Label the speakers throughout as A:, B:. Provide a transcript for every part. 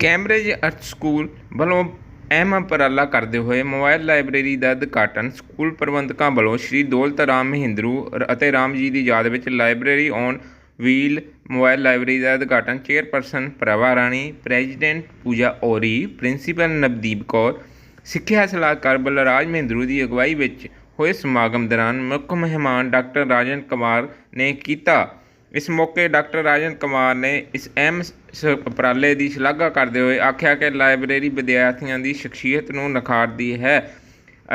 A: Cambridge earth school ਵੱਲੋਂ ਅਹਿਮ ਉਪਰਾਲਾ ਕਰਦੇ ਹੋਏ ਮੋਬਾਈਲ ਲਾਇਬ੍ਰੇਰੀ ਦਾ ਉਦਘਾਟਨ ਸਕੂਲ ਪ੍ਰਬੰਧਕਾਂ ਵੱਲੋਂ ਸ਼੍ਰੀ ਦੌਲਤ ਰਾਮ ਮਹਿੰਦਰੂ ਰ- ਅਤੇ ਰਾਮ ਜੀ ਦੀ ਯਾਦ ਵਿੱਚ library on wheel mobile library ਦਾ ਉਦਘਾਟਨ chairperson Prabha Rani, president Pooja Auri, principal Navdeep Kaur, ਸਿੱਖਿਆ ਸਲਾਹਕਾਰ ਬਲਰਾਜ ਮਹਿੰਦਰੂ ਦੀ ਅਗਵਾਈ ਵਿੱਚ ਹੋਏ ਸਮਾਗਮ ਦੌਰਾਨ ਮੁੱਖ ਮਹਿਮਾਨ ਡਾਕਟਰ ਰਾਜਨ ਕੁਮਾਰ ਨੇ ਕੀਤਾ। ਇਸ ਮੌਕੇ ਡਾਕਟਰ ਰਾਜਨ ਕੁਮਾਰ ਨੇ ਇਸ ਅਹਿਮ ਸ- ਉਪਰਾਲੇ ਦੀ ਸ਼ਲਾਘਾ ਕਰਦੇ ਹੋਏ ਆਖਿਆ ਕਿ ਲਾਇਬ੍ਰੇਰੀ ਵਿਦਿਆਰਥੀਆਂ ਦੀ ਸ਼ਖਸੀਅਤ ਨੂੰ ਨਿਖਾਰਦੀ ਹੈ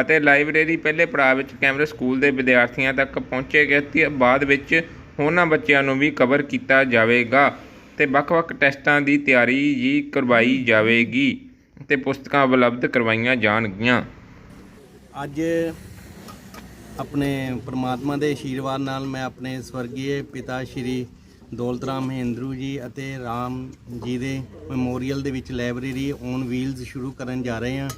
A: ਅਤੇ ਲਾਇਬ੍ਰੇਰੀ ਪਹਿਲੇ ਪੜਾਅ ਵਿੱਚ ਕੈਮਰੇ ਸਕੂਲ ਦੇ ਵਿਦਿਆਰਥੀਆਂ ਤੱਕ ਪਹੁੰਚੇਗੀ ਅਤੇ ਬਾਅਦ ਵਿੱਚ ਹੋਰਨਾਂ ਬੱਚਿਆਂ ਨੂੰ ਵੀ ਕਵਰ ਕੀਤਾ ਜਾਵੇਗਾ ਤੇ ਵੱਖ-ਵੱਖ ਟੈਸਟਾਂ ਦੀ ਤਿਆਰੀ ਜੀ ਕਰਵਾਈ ਜਾਵੇਗੀ ਤੇ ਪੁਸਤਕਾਂ ਉਪਲਬਧ ਕਰਵਾਈਆਂ ਜਾਣਗੀਆਂ।
B: ਅੱਜ ਆਪਣੇ ਪ੍ਰਮਾਤਮਾ ਦੇ ਆਸ਼ੀਰਵਾਦ ਨਾਲ ਮੈਂ ਆਪਣੇ ਸਵਰਗੀ ਪਿਤਾ ਸ਼੍ਰੀ ਦੌਲਤ ਰਾਮ ਮਹਿੰਦਰੂ ਜੀ ਅਤੇ ਰਾਮ ਜੀ ਦੇ ਮੈਮੋਰੀਅਲ ਦੇ ਵਿੱਚ ਲਾਇਬ੍ਰੇਰੀ ਔਨ ਵੀਲਸ ਸ਼ੁਰੂ ਕਰਨ ਜਾ ਰਹੇ ਹਾਂ।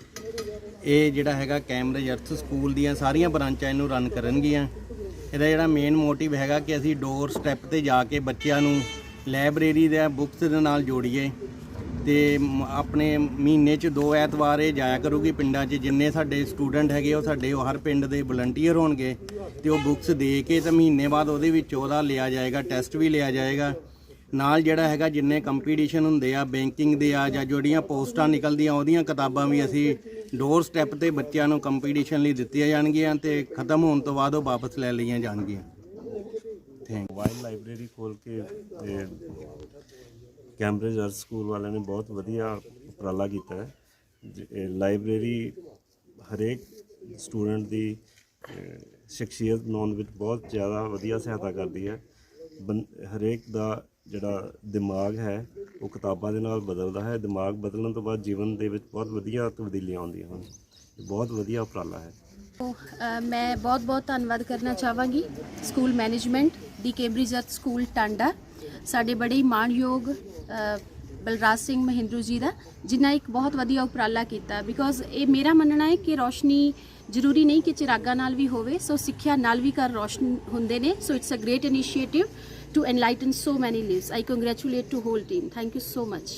B: ਇਹ ਜਿਹੜਾ ਹੈਗਾ ਕੈਮਰੇਜ ਅਰਥ ਸਕੂਲ ਦੀਆਂ ਸਾਰੀਆਂ ਬ੍ਰਾਂਚਾਂ ਇਹਨੂੰ ਰਨ ਕਰਨਗੀਆਂ। ਇਹਦਾ ਜਿਹੜਾ ਮੇਨ ਮੋਟਿਵ ਹੈਗਾ ਕਿ ਅਸੀਂ ਡੋਰ ਸਟੈਪ ਤੇ ਜਾ ਕੇ ਬੱਚਿਆਂ ਨੂੰ ਲਾਇਬ੍ਰੇਰੀ ਦੇ ਬੁੱਕਸ ਦੇ ਨਾਲ ਜੋੜੀਏ। ਤੇ ਮ- ਆਪਣੇ ਮਹੀਨੇ 'ਚ ਦੋ ਐਤਵਾਰ ਇਹ ਜਾਇਆ ਕਰੂਗੀ ਪਿੰਡਾਂ 'ਚ। ਜਿੰਨੇ ਸਾਡੇ ਸਟੂਡੈਂਟ ਹੈਗੇ, ਉਹ ਸਾਡੇ ਉਹ ਹਰ ਪਿੰਡ ਦੇ ਵਲੰਟੀਅਰ ਹੋਣਗੇ ਤੇ ਉਹ ਬੁੱਕਸ ਦੇ ਕੇ ਤੇ ਮਹੀਨੇ ਬਾਅਦ ਉਹਦੇ ਵਿੱਚ ਉਹਦਾ ਲਿਆ ਜਾਏਗਾ ਟੈਸਟ ਵੀ ਲਿਆ ਜਾਏਗਾ। ਨਾਲ ਜਿਹੜਾ ਹੈਗਾ, ਜਿੰਨੇ ਕੰਪੀਟੀਸ਼ਨ ਹੁੰਦੇ ਆ ਬੈਂਕਿੰਗ ਦੇ ਆ ਜਾਂ ਜਿਹੜੀਆਂ ਪੋਸਟਾਂ ਨਿਕਲਦੀਆਂ, ਉਹਦੀਆਂ ਕਿਤਾਬਾਂ ਵੀ ਅਸੀਂ ਡੋਰ ਸਟੈਪ ਤੇ ਬੱਚਿਆਂ ਨੂੰ ਕੰਪੀਟੀਸ਼ਨ ਲਈ ਦਿੱਤੀਆਂ ਜਾਣਗੀਆਂ ਤੇ ਖਤਮ ਹੋਣ ਤੋਂ ਬਾਅਦ ਉਹ ਵਾਪਸ ਲੈ ਲਈਆਂ ਜਾਣਗੀਆਂ। ਥੈਂਕ
C: ਮੋਬਾਈਲ ਲਾਇਬ੍ਰੇਰੀ ਖੋਲ ਕੇ ਤੇ ਕੈਂਬਰਿਜ ਅਰਥ ਸਕੂਲ ਵਾਲਿਆਂ ਨੇ ਬਹੁਤ ਵਧੀਆ ਉਪਰਾਲਾ ਕੀਤਾ ਹੈ। ਲਾਇਬ੍ਰੇਰੀ ਹਰੇਕ ਸਟੂਡੈਂਟ ਦੀ ਸ਼ਖਸੀਅਤ ਬਣਾਉਣ ਵਿੱਚ ਬਹੁਤ ਜ਼ਿਆਦਾ ਵਧੀਆ ਸਹਾਇਤਾ ਕਰਦੀ ਹੈ। ਬੰ- ਹਰੇਕ ਦਾ ਜਿਹੜਾ ਦਿਮਾਗ ਹੈ, ਉਹ ਕਿਤਾਬਾਂ ਦੇ ਨਾਲ ਬਦਲਦਾ ਹੈ। ਦਿਮਾਗ ਬਦਲਣ ਤੋਂ ਬਾਅਦ ਜੀਵਨ ਦੇ ਵਿੱਚ ਬਹੁਤ ਵਧੀਆ ਤਬਦੀਲੀਆਂ ਆਉਂਦੀਆਂ ਹਨ। ਬਹੁਤ ਵਧੀਆ ਉਪਰਾਲਾ ਹੈ।
D: ਮੈਂ ਬਹੁਤ-ਬਹੁਤ ਧੰਨਵਾਦ ਕਰਨਾ ਚਾਹਾਂਗੀ ਸਕੂਲ ਮੈਨੇਜਮੈਂਟ ਦੀ ਕੇਂਬਰਿਜ ਅਰਥ ਸਕੂਲ ਟਾਂਡਾ। ਸਾਡੇ ਬੜੇ ਮਾਣਯੋਗ ਬਲਰਾਜ ਸਿੰਘ ਮਹਿੰਦਰੂ ਜੀ ਦਾ, ਜਿਨ੍ਹਾਂ ਇੱਕ ਬਹੁਤ ਵਧੀਆ ਉਪਰਾਲਾ ਕੀਤਾ। ਬਿਕੋਜ਼ ਇਹ ਮੇਰਾ ਮੰਨਣਾ ਹੈ ਕਿ ਰੋਸ਼ਨੀ ਜ਼ਰੂਰੀ ਨਹੀਂ ਕਿ ਚਿਰਾਗਾ ਨਾਲ ਵੀ ਹੋਵੇ, ਸੋ ਸਿੱਖਿਆ ਨਾਲ ਵੀ ਘਰ ਰੋਸ਼ਨ ਹੁੰਦੇ ਨੇ। So it's a great initiative to enlighten so many lives I congratulate to whole team thank you so much